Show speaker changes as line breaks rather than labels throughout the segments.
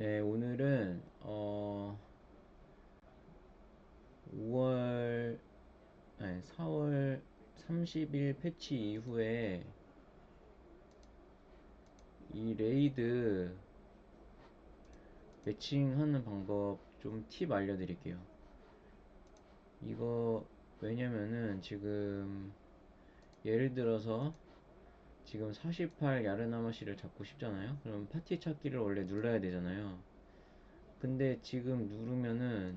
네, 오늘은 어 5월 아니 4월 30일 패치 이후에 이 레이드 매칭하는 방법 좀 팁 알려드릴게요. 이거 왜냐면은 지금 예를 들어서 지금 48 야르나마시를 잡고 싶잖아요. 그럼 파티 찾기를 원래 눌러야 되잖아요. 근데 지금 누르면은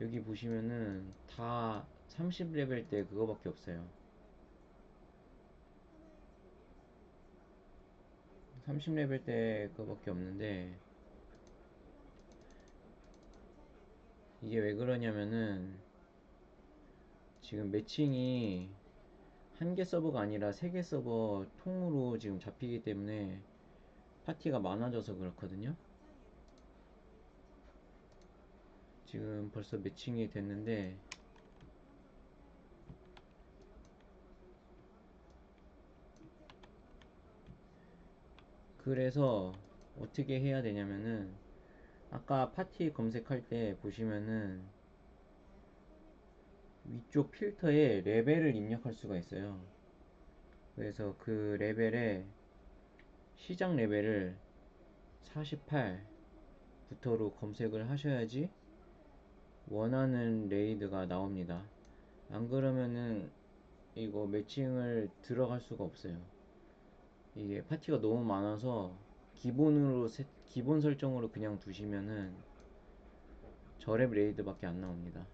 여기 보시면은 다 30레벨 때 그거밖에 없어요. 30레벨 때 그거밖에 없는데 이게 왜 그러냐면은 지금 매칭이 한 개 서버가 아니라 세 개 서버 통으로 지금 잡히기 때문에 파티가 많아져서 그렇거든요. 지금 벌써 매칭이 됐는데 그래서 어떻게 해야 되냐면은 아까 파티 검색할 때 보시면은 위쪽 필터에 레벨을 입력할 수가 있어요. 그래서 그 레벨에 시작 레벨을 48부터로 검색을 하셔야지 원하는 레이드가 나옵니다. 안 그러면은 이거 매칭을 들어갈 수가 없어요. 이게 파티가 너무 많아서 기본으로 세, 기본 설정으로 그냥 두시면은 저랩 레이드밖에 안 나옵니다.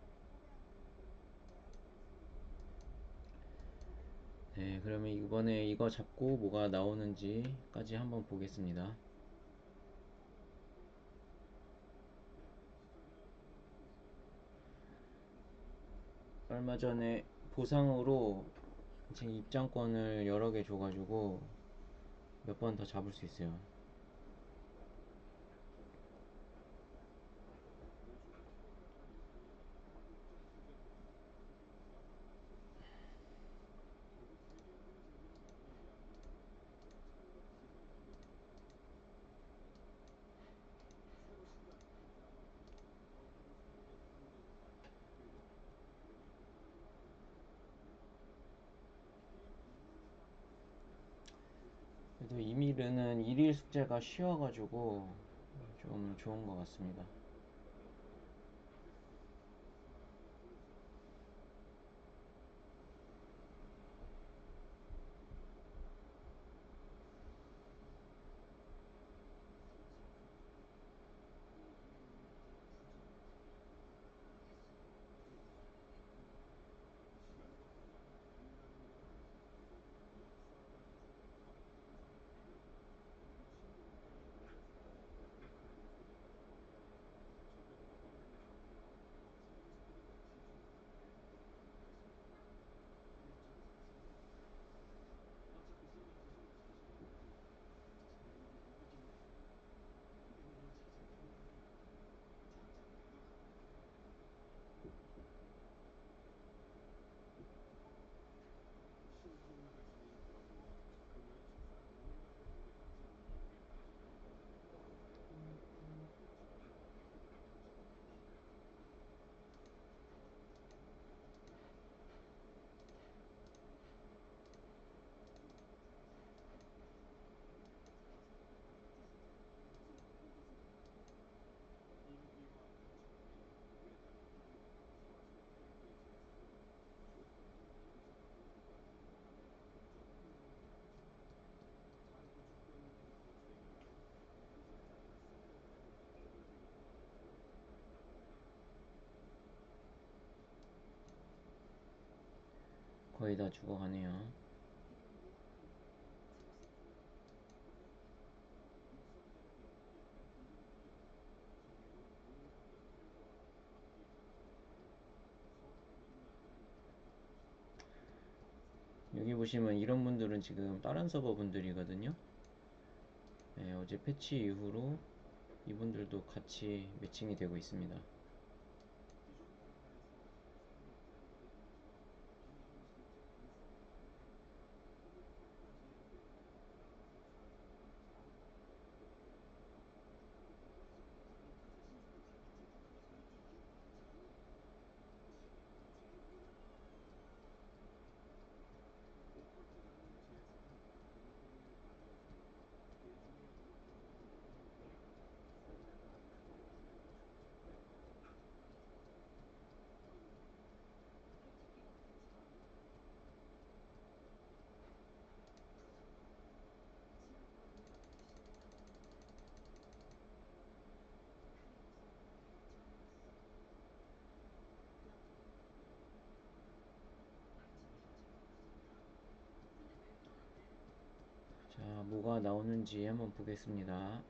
네, 그러면 이번에 이거 잡고 뭐가 나오는지까지 한번 보겠습니다. 얼마 전에 보상으로 제 입장권을 여러 개 줘가지고 몇 번 더 잡을 수 있어요. 그래도 이미르는 일일 숙제가 쉬워가지고 좀 좋은 것 같습니다. 거의 다 죽어가네요. 여기 보시면 이런 분들은 지금 다른 서버 분들이거든요. 네, 어제 패치 이후로 이분들도 같이 매칭이 되고 있습니다. 나오는지 한번 보겠습니다.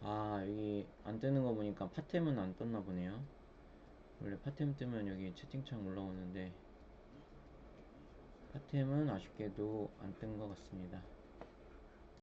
아, 여기 안 뜨는 거 보니까 파템은 안 떴나 보네요. 원래 파템 뜨면 여기 채팅창 올라오는데 파템은 아쉽게도 안 뜬 것 같습니다.